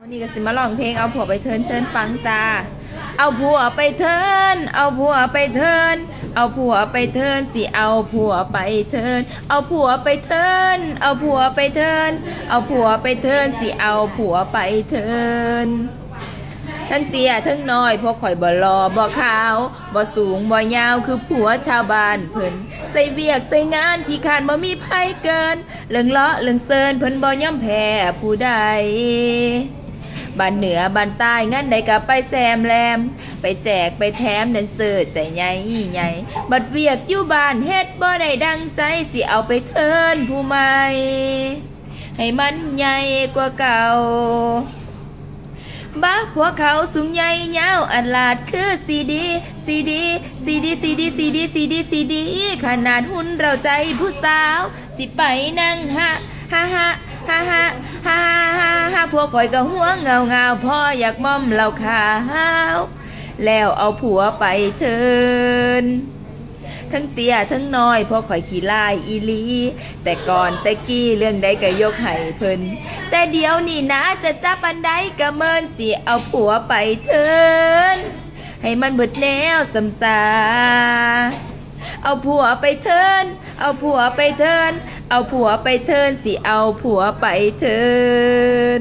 วันนี้ก็สิมาลองเพลงเอาผัวไปเทินเชิญฟังจ้า เอาผัวไปเทิน เอาผัวไปเทิน เอาผัวไปเทินสิเอาผัวไปเทิน เอาผัวไปเทิน เอาผัวไปเทิน เอาผัวไปเทินสิเอาผัวไปเทินทั้งเตี้ยทั้งน้อยพวกข่อยบ่รอบ่ขาวบ่สูงบ่ยาวคือผัวชาวบ้านเพิ่นใส่เวียกใส่งานขี้ขานบ่มีไผเกินเรื่องเลาะเรื่องเซินเพิ่นบ่ย่อมแพ้ผู้ใด บ้านเหนือบ้านใต้งั้นใดก็ไปแซมแลม ไปแจกไปแถมนันเสิร์ใจใหญ่ใหญ่บัดเวียกอยู่บ้านเฮ็ดบ่ได้ดังใจสิเอาไปเทินผู้ใหม่ให้มันใหญ่กว่าเก่าบ้าพวกเขาสูงใหญ่ยาวอันลาดคือซีดีซีดีซีดีซีดีซีดีซีดีซีดีขนาดหุ่นเราใจผู้สาว สิไปนั่งฮะฮ่าฮ่าฮ่าฮ่าฮ่าฮ่าฮ่า พวกคอยก็หัวเงาเงาพ่ออยากม่อมเราขาว แล้วเอาผัวไปเทินทั้งเตี้ยทั้งน้อยพราะข่อยขี้ลายอีลี แต่ก่อนแต่กี้เรื่องใดก็ยกให้เพิ่นแต่เดี๋ยวนี่นะจะจับอันใดก็เมินสิเอาผัวไปเทินให้มันเบิดแนวสำสา เอาผัวไปเทิน เอาผัวไปเทิน เอาผัวไปเทินสิ เอาผัวไปเทิน